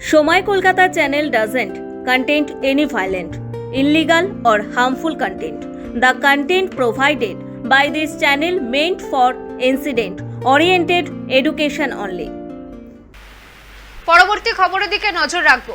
সময় Kolkata channel doesn't content any violent illegal or harmful content the content provided by this channel meant for incident oriented education only পরবর্তী খবরের দিকে নজর রাখব।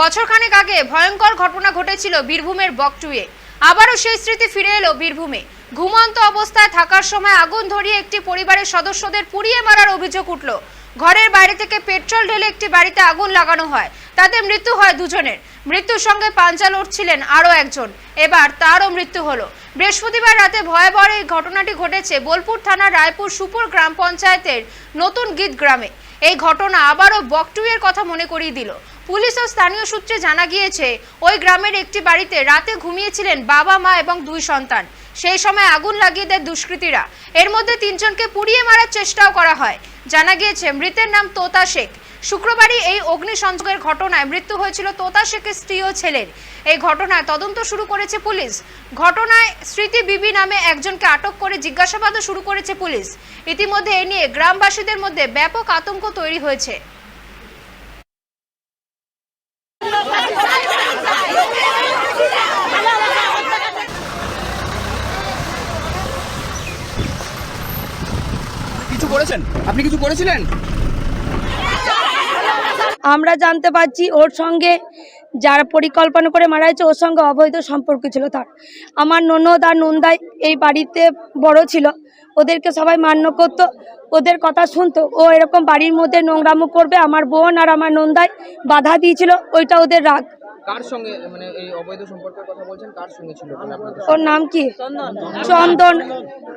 বছরখানেক আগে ভয়ঙ্কর ঘটনা ঘটেছিল বীরভূমের বকটুয়ে। আবারও সেই স্মৃতি ফিরে এলো বীরভূমে। ঘুমন্ত অবস্থায় থাকার সময় আগুন ধরিয়ে একটি পরিবারের সদস্যদের পুড়িয়ে মারার অভিযোগ উঠল। ঘরের বাইরে থেকে পেট্রোল ঢেলে একটি বাড়িতে আগুন লাগানো হয়। তাতে মৃত্যু হয় দুজনের। মৃত্যুর সঙ্গে পাঞ্জা লড়ছিলেন আরও একজন। এবার তারও মৃত্যু হলো। বৃহস্পতিবার রাতে ভয়াবহ এই ঘটনাটি ঘটেছে বোলপুর থানার রায়পুর সুপুর গ্রাম পঞ্চায়েতের নতুন গীত গ্রামে। এই ঘটনা আবারও বকটুয়ের কথা মনে করিয়ে দিল। পুলিশ ও স্থানীয় সূত্রে জানা গিয়েছে, ওই গ্রামের একটি বাড়িতে রাতে ঘুমিয়েছিলেন বাবা, মা এবং দুই সন্তান। সেই সময় আগুন লাগিয়ে দেয় দুষ্কৃতীরা। এর মধ্যে তিনজনকে পুড়িয়ে মারার চেষ্টাও করা হয়। জানা গিয়েছে, মৃতের নাম তোতা শেখ। শুক্রবারই এই অগ্নিসংযোগের ঘটনায় মৃত্যু হয়েছিল তোতা শেখের স্ত্রী ও ছেলের। এই ঘটনায় তদন্ত শুরু করেছে পুলিশ। ঘটনায় স্মৃতি বিবি নামে একজনকে আটক করে জিজ্ঞাসাবাদও শুরু করেছে পুলিশ। ইতিমধ্যে এ নিয়ে গ্রামবাসীদের মধ্যে ব্যাপক আতঙ্ক তৈরি হয়েছে। কিছু করেছেন? আপনি কিছু করেছিলেন? আমরা জানতে পারছি ওর সঙ্গে যারা পরিকল্পনা করে মারা হয়েছে ওর সঙ্গে অবৈধ সম্পর্ক ছিল তার। আমার ননদ আর নন্দাই এই বাড়িতে বড় ছিল। ওদেরকে সবাই মান্য করতো, ওদের কথা শুনতো। ও এরকম বাড়ির মধ্যে নোংরামো করবে, আমার বোন আর আমার নন্দাই বাধা দিয়েছিল, ওইটা ওদের রাগ। কার সঙ্গে মানে এই অবৈধ সম্পর্কের কথা বলছেন, কার সঙ্গে ছিল ওর নাম কি? চন্দন।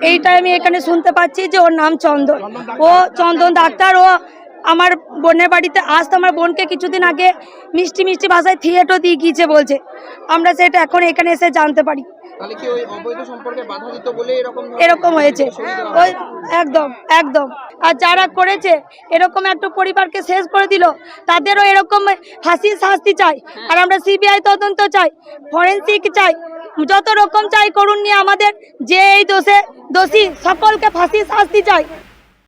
এইটা আমি এখানে শুনতে পাচ্ছি যে ওর নাম চন্দন। ও চন্দন ডাক্তার, ও আমার বোনের বাড়িতে আসতো আমার বোনকে কিছুদিন আগে মিষ্টি মিষ্টি ভাষায় থিয়েটও দিয়ে গিয়েছে বলছে। আমরা সেটা এখন এখানে এসে জানতে পারি। এরকম হয়েছে। ওই একদম একদম। আর যারা করেছে এরকম একটা পরিবারকে শেষ করে দিল তাদেরও এরকম ফাঁসির শাস্তি চাই। আর আমরা সিবিআই তদন্ত চাই ফরেন্সিক চাই যত রকম চাই করুন নিয়ে আমাদের যে এই দোষে দোষী সকলকে ফাঁসির শাস্তি চাই।